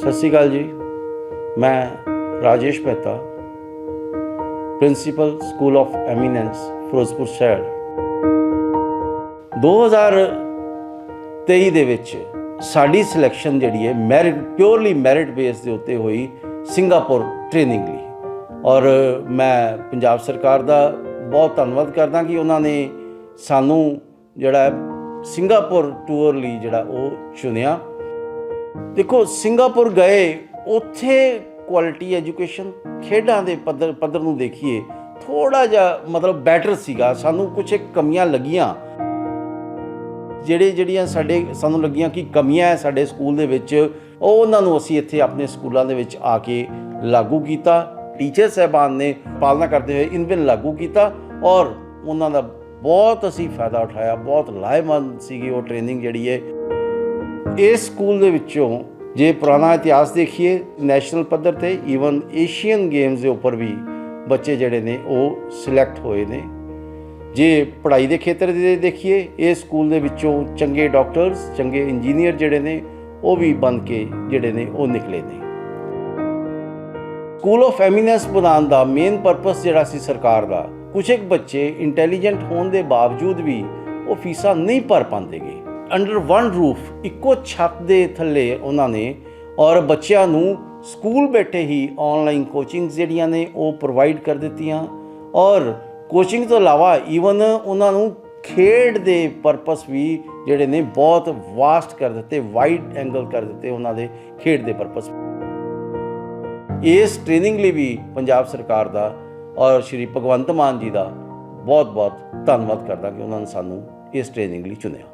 ਸਤਿ ਸ਼੍ਰੀ ਅਕਾਲ ਜੀ। ਮੈਂ Rajesh Mehta, principal school of eminence, Ferozepur ਸ਼ਹਿਰ। 2023 ਦੇ ਵਿੱਚ ਸਾਡੀ ਸਿਲੈਕਸ਼ਨ ਜਿਹੜੀ ਹੈ ਮੈਰਿਟ ਪਿਓਰਲੀ ਮੈਰਿਟ ਬੇਸ ਦੇ ਉੱਤੇ ਹੋਈ ਸਿੰਗਾਪੁਰ ਟ੍ਰੇਨਿੰਗ ਲਈ। ਔਰ ਮੈਂ ਪੰਜਾਬ ਸਰਕਾਰ ਦਾ ਬਹੁਤ ਧੰਨਵਾਦ ਕਰਦਾ ਕਿ ਉਹਨਾਂ ਨੇ ਸਾਨੂੰ ਜਿਹੜਾ ਸਿੰਗਾਪੁਰ ਟੂਰ ਲਈ ਜਿਹੜਾ ਉਹ ਚੁਣਿਆ। ਦੇਖੋ, ਸਿੰਗਾਪੁਰ ਗਏ, ਉੱਥੇ ਕੁਆਲਿਟੀ ਐਜੂਕੇਸ਼ਨ ਖੇਡਾਂ ਦੇ ਪੱਧਰ ਪੱਧਰ ਨੂੰ ਦੇਖੀਏ ਥੋੜਾ ਜਿਹਾ ਮਤਲਬ ਬੈਟਰ ਸੀਗਾ। ਸਾਨੂੰ ਕੁਝ ਕਮੀਆਂ ਲੱਗੀਆਂ। ਜਿਹੜੇ, ਜਿਹੜੀਆਂ ਸਾਡੇ, ਸਾਨੂੰ ਲੱਗੀਆਂ ਕਿ ਕਮੀਆਂ ਹੈ ਸਾਡੇ ਸਕੂਲ ਦੇ ਵਿੱਚ, ਉਹ ਉਹਨਾਂ ਨੂੰ ਅਸੀਂ ਇੱਥੇ ਆਪਣੇ ਸਕੂਲਾਂ ਦੇ ਵਿੱਚ ਆ ਕੇ ਲਾਗੂ ਕੀਤਾ। ਟੀਚਰ ਸਹਿਬਾਨ ਨੇ ਪਾਲਣਾ ਕਰਦੇ ਹੋਏ ਇਨ ਬਿਨ ਲਾਗੂ ਕੀਤਾ ਔਰ ਉਹਨਾਂ ਦਾ ਬਹੁਤ ਅਸੀਂ ਫਾਇਦਾ ਉਠਾਇਆ, ਬਹੁਤ ਲਾਹੇਵੰਦ ਸੀਗੀ ਉਹ ਟ੍ਰੇਨਿੰਗ ਜਿਹੜੀ ਹੈ ਇਸ ਸਕੂਲ ਦੇ ਵਿੱਚੋਂ ਜੇ ਪੁਰਾਣਾ ਇਤਿਹਾਸ ਦੇਖੀਏ, ਨੈਸ਼ਨਲ ਪੱਧਰ ਤੇ ਈਵਨ ਏਸ਼ੀਅਨ ਗੇਮਸ ਦੇ ਉੱਪਰ ਵੀ ਬੱਚੇ ਜਿਹੜੇ ਨੇ ਉਹ ਸਿਲੈਕਟ ਹੋਏ ਨੇ। ਜੇ ਪੜ੍ਹਾਈ ਦੇ ਖੇਤਰ ਦੇ ਦੇਖੀਏ ਇਸ ਸਕੂਲ ਦੇ ਵਿੱਚੋਂ ਚੰਗੇ ਡਾਕਟਰਸ ਚੰਗੇ ਇੰਜੀਨੀਅਰ ਜਿਹੜੇ ਨੇ, ਉਹ ਵੀ ਬਣ ਕੇ ਜਿਹੜੇ ਨੇ ਉਹ ਨਿਕਲੇ ਨੇ। ਸਕੂਲ ਆਫ ਐਮੀਨੈਂਸ ਬਣਾਉਣ ਦਾ ਮੇਨ ਪਰਪਸ ਜਿਹੜਾ ਸੀ ਸਰਕਾਰ ਦਾ ਕੁਝ ਇੱਕ ਬੱਚੇ ਇੰਟੈਲੀਜੈਂਟ ਹੋਣ ਦੇ ਬਾਵਜੂਦ ਵੀ ਉਹ ਫੀਸਾਂ ਨਹੀਂ ਭਰ ਪਾਉਂਦੇਗੇ। ਅੰਡਰ ਵਨ ਰੂਫ ਇੱਕੋ ਛੱਤ ਦੇ ਥੱਲੇ ਉਹਨਾਂ ਨੇ ਔਰ ਬੱਚਿਆਂ ਨੂੰ ਸਕੂਲ ਬੈਠੇ ਹੀ ਆਨਲਾਈਨ ਕੋਚਿੰਗਸ ਜਿਹੜੀਆਂ ਨੇ ਉਹ ਪ੍ਰੋਵਾਈਡ ਕਰ ਦਿੱਤੀਆਂ। ਔਰ ਕੋਚਿੰਗ ਤੋਂ ਇਲਾਵਾ ਈਵਨ ਉਹਨਾਂ ਨੂੰ ਖੇਡ ਦੇ ਪਰਪਸ ਵੀ ਜਿਹੜੇ ਨੇ ਬਹੁਤ ਵਾਸਟ ਕਰ ਦਿੱਤੇ ਵਾਈਡ ਐਂਗਲ ਕਰ ਦਿੱਤੇ ਉਹਨਾਂ ਦੇ ਖੇਡ ਦੇ ਪਰਪਸ ਇਸ ਟ੍ਰੇਨਿੰਗ ਲਈ ਵੀ ਪੰਜਾਬ ਸਰਕਾਰ ਦਾ ਔਰ ਸ਼੍ਰੀ ਭਗਵੰਤ ਮਾਨ ਜੀ ਦਾ ਬਹੁਤ ਬਹੁਤ ਧੰਨਵਾਦ ਕਰਦਾ ਕਿ ਉਹਨਾਂ ਨੇ ਸਾਨੂੰ ਇਸ ਟ੍ਰੇਨਿੰਗ ਲਈ ਚੁਣਿਆ।